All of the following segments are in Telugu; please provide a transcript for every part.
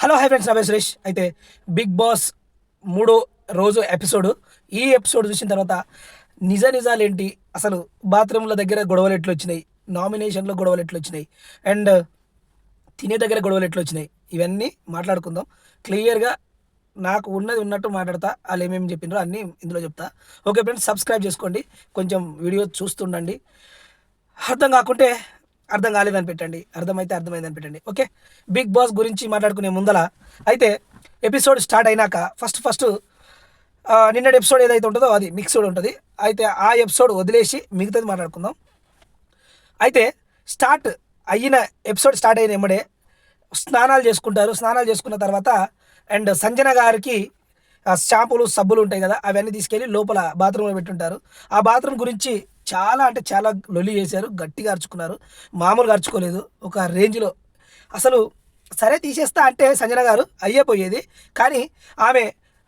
హలో హై ఫ్రెండ్స్ నా సురేష్. అయితే బిగ్ బాస్ మూడో రోజు ఎపిసోడ్. ఈ ఎపిసోడ్ చూసిన తర్వాత నిజ నిజాలేంటి అసలు బాత్రూమ్ల దగ్గర గొడవలు ఎట్లు వచ్చినాయి? నామినేషన్లో గొడవలు ఎట్లు వచ్చినాయి? అండ్ తినే దగ్గర గొడవలు ఎట్లు వచ్చినాయి? ఇవన్నీ మాట్లాడుకుందాం. క్లియర్గా నాకు ఉన్నది ఉన్నట్టు మాట్లాడతా. వాళ్ళు ఏమేమి చెప్పినారో అన్నీ ఇందులో చెప్తా. ఓకే ఫ్రెండ్స్ సబ్స్క్రైబ్ చేసుకోండి. కొంచెం వీడియో చూస్తుండండి. అర్థం కాకుంటే అర్థం కాలేదని పెట్టండి. అర్థమైతే అర్థమైందని పెట్టండి. ఓకే? బిగ్ బాస్ గురించి మాట్లాడుకునే ముందల అయితే ఎపిసోడ్ స్టార్ట్ అయినాక ఫస్ట్ ఫస్ట్ నిన్నటి ఎపిసోడ్ ఏదైతే ఉంటుందో అది మిక్స్డ్ ఉంటుంది. అయితే ఆ ఎపిసోడ్ వదిలేసి మిగతాది మాట్లాడుకుందాం. అయితే స్టార్ట్ అయిన ఎపిసోడ్ స్టార్ట్ అయిన ఎమ్మడే స్నానాలు చేసుకుంటారు. స్నానాలు చేసుకున్న తర్వాత అండ్ సంజన గారికి షాంపూలు సబ్బులు ఉంటాయి కదా అవన్నీ తీసుకెళ్ళి లోపల బాత్రూంలో పెట్టుంటారు. ఆ బాత్రూమ్ గురించి చాలా అంటే చాలా లొల్లి చేశారు గట్టిగా అరుచుకున్నారు. మామూలుగా అరుచుకోలేదు ఒక రేంజ్లో. అసలు సరే తీసేస్తా అంటే సంజన గారు అయ్యేపోయేది కానీ ఆమె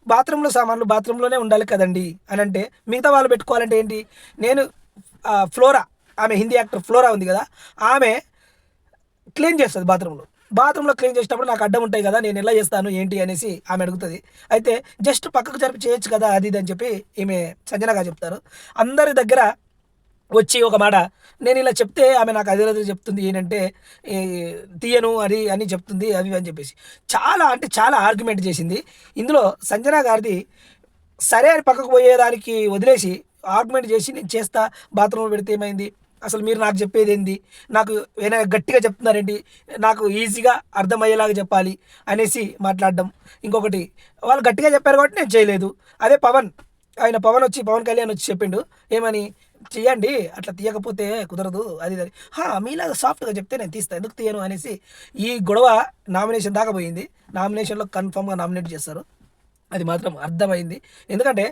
బాత్రూంలో సామాన్లు బాత్రూంలోనే ఉండాలి కదండి అని అంటే మిగతా వాళ్ళు పెట్టుకోవాలంటే ఏంటి? నేను ఫ్లోరా ఆమె హిందీ యాక్టర్ ఫ్లోరా ఉంది కదా ఆమె క్లీన్ చేస్తుంది బాత్రూంలో. బాత్రూంలో క్లీన్ చేసేటప్పుడు నాకు అడ్డం ఉంటాయి కదా నేను ఎలా చేస్తాను ఏంటి అనేసి ఆమె అడుగుతుంది. అయితే జస్ట్ పక్కకు జరిపి చేయొచ్చు కదా అది ఇది అని చెప్పి ఈమె సంజనగా చెప్తారు. అందరి దగ్గర వచ్చి ఒక మాట నేను ఇలా చెప్తే ఆమె నాకు అదే రోజు చెప్తుంది ఏంటంటే తీయను అది అని చెప్తుంది అవి అని చెప్పేసి. చాలా అంటే చాలా ఆర్గ్యుమెంట్ చేసింది. ఇందులో సంజన గారిది సరే అని పక్కకు పోయేదానికి వదిలేసి ఆర్గ్యుమెంట్ చేసి నేను చేస్తా బాత్రూంలో పెడితే ఏమైంది? అసలు మీరు నాకు చెప్పేది ఏంది? నాకు ఏమైనా గట్టిగా చెప్తున్నారేంటి? నాకు ఈజీగా అర్థమయ్యేలాగా చెప్పాలి అనేసి మాట్లాడడం. ఇంకొకటి వాళ్ళు గట్టిగా చెప్పారు కాబట్టి నేను చేయలేదు. అదే పవన్ ఆయన పవన్ వచ్చి పవన్ కళ్యాణ్ వచ్చి చెప్పిండు ఏమని? చేయండి అట్లా తీయకపోతే కుదరదు అది మీలాగా సాఫ్ట్గా చెప్తే నేను తీస్తాను ఎందుకు తీయను అనేసి ఈ గొడవ నామినేషన్ దాకా పోయింది. నామినేషన్లో కన్ఫామ్గా నామినేట్ చేస్తారు అది మాత్రం అర్థమైంది. ఎందుకంటే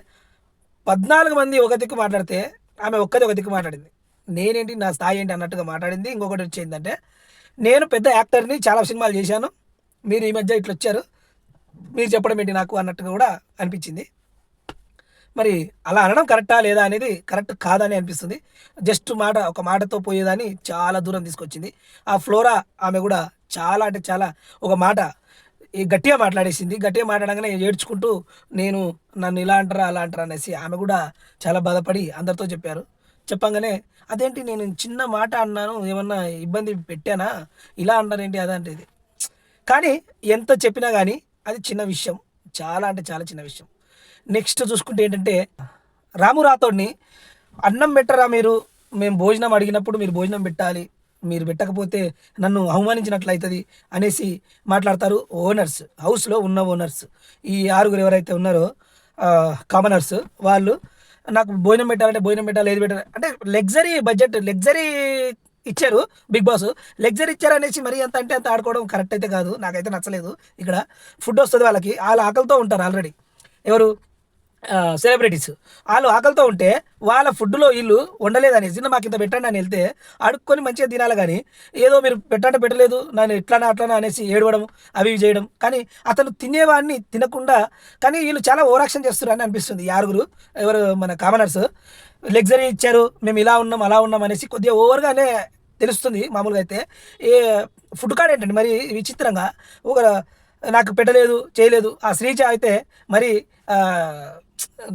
పద్నాలుగు మంది ఒక దిక్కు మాట్లాడితే ఆమె ఒక్కది ఒక దిక్కు మాట్లాడింది. నేనేంటి నా స్థాయి ఏంటి అన్నట్టుగా మాట్లాడింది. ఇంకొకటి వచ్చేందంటే నేను పెద్ద యాక్టర్ని చాలా సినిమాలు చేశాను. మీరు ఈ మధ్య ఇట్లా వచ్చారు మీరు చెప్పడం ఏంటి నాకు అన్నట్టుగా కూడా అనిపించింది. మరి అలా అనడం కరెక్టా లేదా అనేది కరెక్ట్ కాదని అనిపిస్తుంది. జస్ట్ మాట ఒక మాటతో పోయేదాన్ని చాలా దూరం తీసుకొచ్చింది. ఆ ఫ్లోరా ఆమె కూడా చాలా అంటే చాలా ఒక మాట ఈ గట్టిగా మాట్లాడేసింది. గట్టిగా మాట్లాడగానే ఏడ్చుకుంటూ నేను నన్ను ఇలా అంటారా అలా అంటారా అనేసి ఆమె కూడా చాలా బాధపడి అందరితో చెప్పారు. చెప్పంగానే అదేంటి నేను చిన్న మాట అన్నాను ఏమన్నా ఇబ్బంది పెట్టానా? ఇలా అంటారేంటి అదంటే ఇది. కానీ ఎంత చెప్పినా కానీ అది చిన్న విషయం. చాలా అంటే చాలా చిన్న విషయం. నెక్స్ట్ చూసుకుంటే ఏంటంటే రాము రాథోడ్ని అన్నం పెట్టరా మీరు? మేము భోజనం అడిగినప్పుడు మీరు భోజనం పెట్టాలి మీరు పెట్టకపోతే నన్ను అవమానించినట్లయితుంది అనేసి మాట్లాడతారు ఓనర్స్ హౌస్లో ఉన్న ఓనర్స్. ఈ ఆరుగురు ఎవరైతే ఉన్నారో కామనర్స్ వాళ్ళు నాకు భోజనం పెట్టాలంటే భోజనం పెట్టాలి ఏది పెట్టాలి? అంటే లగ్జరీ బడ్జెట్ లగ్జరీ ఇచ్చారు బిగ్ బాస్. లగ్జరీ ఇచ్చారు అనేసి మరీ అంత అంటే అంత ఆడుకోవడం కరెక్ట్ అయితే కాదు నాకైతే నచ్చలేదు. ఇక్కడ ఫుడ్ వస్తుంది వాళ్ళకి వాళ్ళ ఆకలితో ఉంటారు ఆల్రెడీ. ఎవరు? సెలబ్రిటీస్ వాళ్ళు ఆకలితో ఉంటే వాళ్ళ ఫుడ్లో వీళ్ళు వండలేదనేసి మాకు ఇంత పెట్టండి అని వెళ్తే అడుక్కొని మంచిగా తినాలి కానీ ఏదో మీరు పెట్టంటే పెట్టలేదు నన్ను ఇట్లానా అట్లానా అనేసి ఏడవడం అవి ఇవి చేయడం. కానీ అతను తినేవాడిని తినకుండా కానీ వీళ్ళు చాలా ఓవరాక్షన్ చేస్తున్నారని అనిపిస్తుంది. యారుగురు ఆరుగురు ఎవరు మన కామనర్స్ లగ్జరీ ఇచ్చారు మేము ఇలా ఉన్నాం అలా ఉన్నాం అనేసి కొద్దిగా ఓవర్గానే తెలుస్తుంది మామూలుగా అయితే. ఏ ఫుడ్ కార్డ్ ఏంటండి? మరి విచిత్రంగా ఒక నాకు పెట్టలేదు చేయలేదు. ఆ శ్రీజ అయితే మరి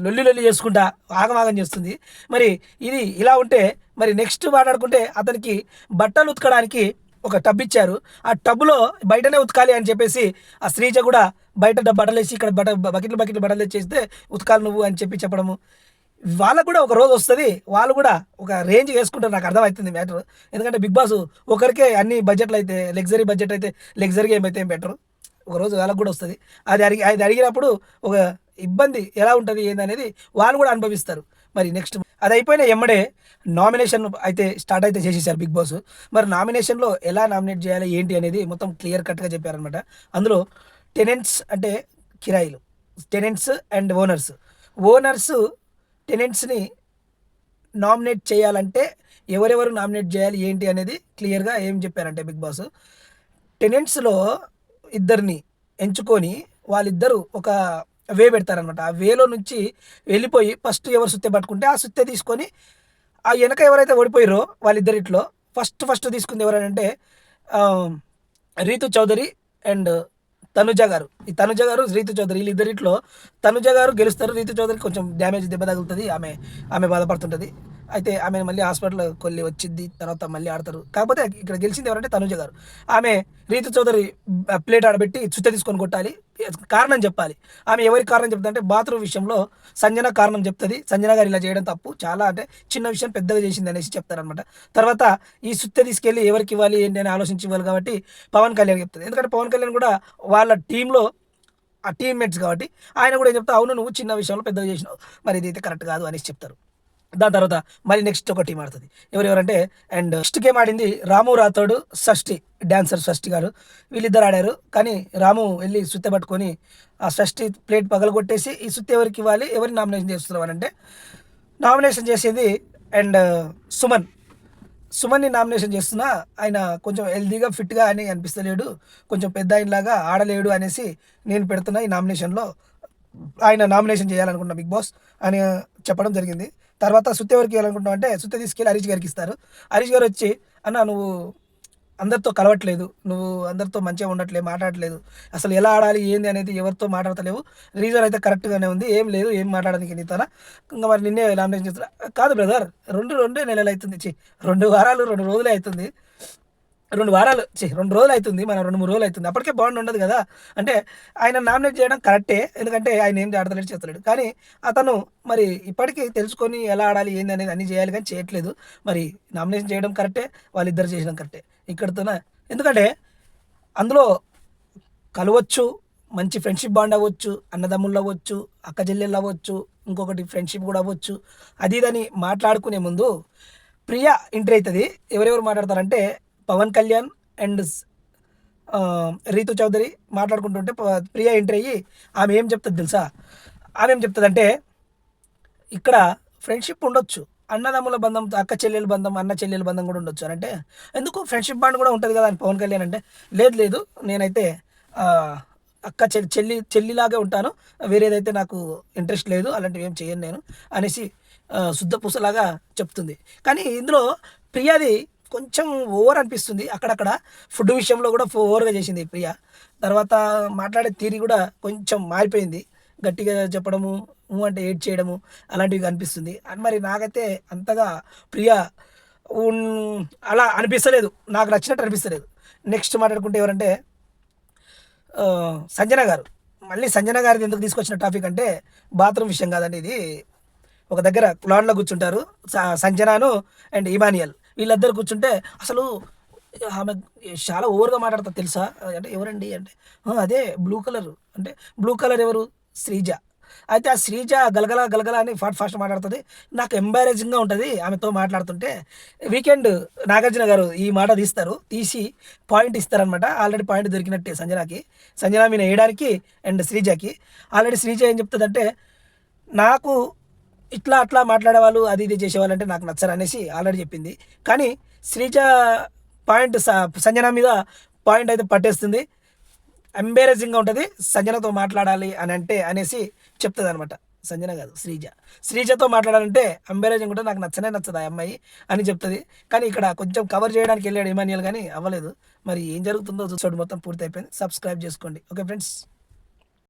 లొల్లి లొల్లి చేసుకుంటా ఆగమాగం చేస్తుంది. మరి ఇది ఇలా ఉంటే మరి నెక్స్ట్ మాట్లాడుకుంటే అతనికి బట్టలు ఉతకడానికి ఒక టబ్ ఇచ్చారు. ఆ టబ్లో బయటనే ఉతకాలి అని చెప్పేసి ఆ శ్రీజ కూడా బయట బట్టలు వేసి ఇక్కడ బట్ట బకెట్లు బకెట్లు బట్టలు తెచ్చేస్తే ఉతకాలి నువ్వు అని చెప్పి చెప్పడము. వాళ్ళకు కూడా ఒక రోజు వస్తుంది. వాళ్ళు కూడా ఒక రేంజ్ వేసుకుంటారు. నాకు అర్థమవుతుంది మ్యాటర్. ఎందుకంటే బిగ్ బాస్ ఒకరికే అన్ని బడ్జెట్లు అయితే లగ్జరీ బడ్జెట్ అయితే లగ్జరీ ఏమైతే ఏం బెటర్ ఒక రోజు వాళ్ళకు కూడా వస్తుంది. అది అడిగి అది అడిగినప్పుడు ఒక ఇబ్బంది ఎలా ఉంటుంది ఏందనేది వాళ్ళు కూడా అనుభవిస్తారు. మరి నెక్స్ట్ అది అయిపోయిన ఎమ్మడే నామినేషన్ అయితే స్టార్ట్ అయితే చేసేసారు బిగ్ బాస్ మరి నామినేషన్లో ఎలా నామినేట్ చేయాలి ఏంటి అనేది మొత్తం క్లియర్ కట్గా చెప్పారనమాట అందులో టెనెంట్స్ అంటే కిరాయిలు టెనెంట్స్ అండ్ ఓనర్స్ ఓనర్స్ టెనెంట్స్ని నామినేట్ చేయాలంటే ఎవరెవరు నామినేట్ చేయాలి ఏంటి అనేది క్లియర్గా ఏం చెప్పారంటే బిగ్ బాస్ టెనెంట్స్లో ఇద్దరిని ఎంచుకొని వాళ్ళిద్దరూ ఒక వే పెడతారనమాట ఆ వేలో నుంచి వెళ్ళిపోయి ఫస్ట్ ఎవరు సుత్తె పట్టుకుంటే ఆ సుత్తె తీసుకొని ఆ వెనక ఎవరైతే ఓడిపోయారో వాళ్ళిద్దరిట్లో ఫస్ట్ ఫస్ట్ తీసుకుంది ఎవరంటే రీతు చౌదరి అండ్ తనుజ గారు. ఈ తనుజ గారు రీతు చౌదరి వీళ్ళిద్దరిట్లో తనుజ గారు గెలుస్తారు. రీతు చౌదరి కొంచెం డ్యామేజ్ దెబ్బ తగులుతుంది. ఆమె ఆమె బాధపడుతుంటుంది. అయితే ఆమె మళ్ళీ హాస్పిటల్ కొల్లి వచ్చింది తర్వాత మళ్ళీ ఆడతారు. కాకపోతే ఇక్కడ గెలిచింది ఎవరంటే తనుజ గారు. ఆమె రీతు చౌదరి ప్లేట్ ఆడబెట్టి చుట్ట తీసుకొని కొట్టాలి. కారణం చెప్పాలి. ఆమె ఎవరి కారణం చెప్తుందంటే బాత్రూమ్ విషయంలో సంజన కారణం చెప్తుంది. సంజన గారు ఇలా చేయడం తప్పు. చాలా అంటే చిన్న విషయం పెద్దగా చేసింది అనేసి చెప్తారనమాట తర్వాత ఈ సుత్త తీసుకెళ్ళి ఎవరికి ఇవ్వాలి ఏంటి అని ఆలోచించి ఇవ్వాలి కాబట్టి పవన్ కళ్యాణ్ చెప్తుంది. ఎందుకంటే పవన్ కళ్యాణ్ కూడా వాళ్ళ టీంలో ఆ టీమ్మేట్స్ కాబట్టి ఆయన కూడా ఏం చెప్తా అవును నువ్వు చిన్న విషయంలో పెద్దగా చేసినావు. మరి ఇది అయితే కరెక్ట్ కాదు అనేసి చెప్తారు. దాని తర్వాత మళ్ళీ నెక్స్ట్ ఒక టీం ఆడుతుంది. ఎవరెవరంటే అండ్ నెక్స్ట్ గేమ్ ఆడింది? రాము రాతోడు షష్ఠి డాన్సర్ షష్ఠి గారు. వీళ్ళిద్దరు ఆడారు. కానీ రాము వెళ్ళి సుత్తె పట్టుకొని ఆ షష్ఠి ప్లేట్ పగలగొట్టేసి ఈ సుత్తి ఎవరికి ఇవ్వాలి? ఎవరిని నామినేషన్ చేస్తున్నారు అంటే నామినేషన్ చేసేది అండ్ uh, సుమన్. సుమన్ని నామినేషన్ చేస్తున్నా ఆయన కొంచెం హెల్దీగా ఫిట్గా అని అనిపిస్తలేడు. కొంచెం పెద్ద ఆయనలాగా ఆడలేడు అనేసి నేను పెడుతున్నా ఈ నామినేషన్లో ఆయన నామినేషన్ చేయాలనుకున్న బిగ్ బాస్ అని చెప్పడం జరిగింది. తర్వాత సుత్తి ఎవరికి ఇవ్వాలనుకుంటున్నాం అంటే సుత్తి తీసుకెళ్ళి హరీష్ గారికి ఇస్తారు. హరీష్ గారు వచ్చి అన్న నువ్వు అందరితో కలవట్లేదు. నువ్వు అందరితో మంచిగా ఉండట్లేదు మాట్లాడట్లేదు. అసలు ఎలా ఆడాలి ఏంది అనేది ఎవరితో మాట్లాడతలేవు. రీజన్ అయితే కరెక్ట్గానే ఉంది. ఏం లేదు ఏం మాట్లాడడానికి నీతోనా ఇంకా మరి నిన్నే నామినేషన్ చేస్తున్నా కాదు బ్రదర్ రెండు రెండే నెలలు అవుతుంది. చి రెండు వారాలు రెండు రోజులే అవుతుంది. రెండు వారాలు చి రెండు రోజులు అవుతుంది మన రెండు మూడు రోజులు అవుతుంది అప్పటికే బాండ్ ఉండదు కదా. అంటే ఆయన నామినేట్ చేయడం కరెక్టే ఎందుకంటే ఆయన ఏం ఆడతలేడు చేస్తలేడు. కానీ అతను మరి ఇప్పటికీ తెలుసుకొని ఎలా ఆడాలి ఏంది అనేది అన్ని చేయాలి కానీ చేయట్లేదు. మరి నామినేషన్ చేయడం కరెక్టే వాళ్ళిద్దరు చేయడం కరెక్టే. ఇక్కడితోన ఎందుకంటే అందులో కలవచ్చు మంచి ఫ్రెండ్షిప్ బాండ్ అవ్వచ్చు అన్నదమ్ముళ్ళు అవ్వచ్చు అక్క చెల్లెళ్ళు అవ్వచ్చు ఇంకొకటి ఫ్రెండ్షిప్ కూడా అవ్వచ్చు. అది ఇదని మాట్లాడుకునే ముందు ప్రియ ఎంట్రీ అవుతుంది. ఎవరెవరు మాట్లాడతారంటే పవన్ కళ్యాణ్ అండ్ రీతు చౌదరి మాట్లాడుకుంటుంటే ప్రియా ప్రియ ఎంట్రీ అయ్యి ఆమె ఏం చెప్తుంది తెలుసా? ఆమె ఏం చెప్తుందంటే ఇక్కడ ఫ్రెండ్షిప్ ఉండొచ్చు. అన్నదమ్ముల బంధం అక్క చెల్లెల బంధం అన్న చెల్లెల బంధం కూడా ఉండొచ్చు అని అంటే ఎందుకు ఫ్రెండ్షిప్ బాండ్ కూడా ఉంటుంది కదా అని పవన్ కళ్యాణ్ అంటే లేదు లేదు నేనైతే అక్క చెల్లి చెల్లి చెల్లిలాగే ఉంటాను. వేరేదైతే నాకు ఇంట్రెస్ట్ లేదు అలాంటివి ఏం చేయను నేను అనేసి శుద్ధ పూసలాగా చెప్తుంది. కానీ ఇందులో ప్రియాది కొంచెం ఓవర్ అనిపిస్తుంది. అక్కడక్కడ ఫుడ్ విషయంలో కూడా ఓవర్గా చేసింది ప్రియ. తర్వాత మాట్లాడే తీరి కూడా కొంచెం మారిపోయింది. గట్టిగా చెప్పడము అంటే ఏడ్ చేయడము అలాంటివి కనిపిస్తుంది. అని మరి నాకైతే అంతగా ప్రియ అలా అనిపిస్తలేదు. నాకు నచ్చినట్టు అనిపిస్తలేదు. నెక్స్ట్ మాట్లాడుకుంటే ఎవరంటే సంజన గారు. మళ్ళీ సంజన గారిది ఎందుకు తీసుకొచ్చిన టాపిక్ అంటే బాత్రూమ్ విషయం కాదండి ఇది. ఒక దగ్గర లాన్లో కూర్చుంటారు. సంజనాను అండ్ ఇమానియల్. వీళ్ళిద్దరు కూర్చుంటే అసలు ఆమె చాలా ఓవర్గా మాట్లాడతా తెలుసా? అంటే ఎవరండి అంటే అదే బ్లూ కలర్. అంటే బ్లూ కలర్ ఎవరు? శ్రీజ. అయితే ఆ శ్రీజ గలగల గలగల అని ఫాస్ట్ ఫాస్ట్ మాట్లాడుతుంది. నాకు ఎంబారేజింగ్గా ఉంటుంది ఆమెతో మాట్లాడుతుంటే. వీకెండ్ నాగార్జున గారు ఈ మాట తీస్తారు. తీసి పాయింట్ ఇస్తారనమాట ఆల్రెడీ పాయింట్ దొరికినట్టే సంజనాకి. సంజన మీద వేయడానికి అండ్ శ్రీజకి. ఆల్రెడీ శ్రీజ ఏం చెప్తుందంటే నాకు ఇట్లా అట్లా మాట్లాడేవాళ్ళు అది ఇది చేసేవాళ్ళు అంటే నాకు నచ్చరు అనేసి ఆల్రెడీ చెప్పింది. కానీ శ్రీజ పాయింట్ స- సంజన మీద పాయింట్ అయితే పట్టేస్తుంది. ఎంబేరసింగ్గా ఉంటుంది. సంజనతో మాట్లాడాలి అని అంటే అనేసి చెప్తుంది అనమాట సంజన కాదు శ్రీజ. శ్రీజతో మాట్లాడాలంటే అంబేరేజింగ్ కూడా నాకు నచ్చనే నచ్చదు ఆ అమ్మాయి అని చెప్తుంది. కానీ ఇక్కడ కొంచెం కవర్ చేయడానికి వెళ్ళాడు ఇమానియల్ కానీ అవ్వలేదు. మరి ఏం జరుగుతుందో చూసాడు మొత్తం పూర్తి అయిపోయింది సబ్స్క్రైబ్ చేసుకోండి. Okay friends